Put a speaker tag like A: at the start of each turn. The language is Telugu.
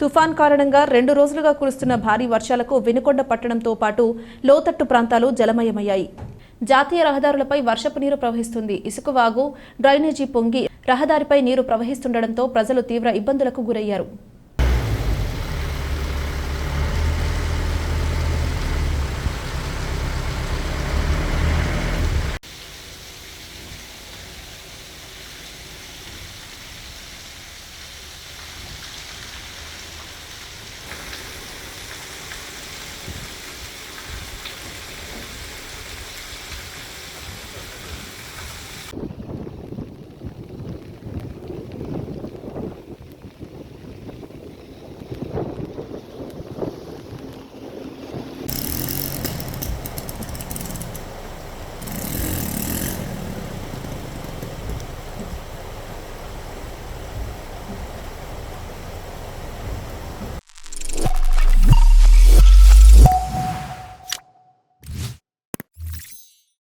A: తుఫాన్ కారణంగా రెండు రోజులుగా కురుస్తున్న భారీ వర్షాలకు వెనుకొండ పట్టణంతో పాటు లోతట్టు ప్రాంతాలు జలమయమయ్యాయి. జాతీయ రహదారులపై వర్షపు నీరు ప్రవహిస్తుంది. ఇసుకవాగు డ్రైనేజీ పొంగి రహదారిపై నీరు ప్రవహిస్తుండటంతో ప్రజలు తీవ్ర ఇబ్బందులకు గురయ్యారు.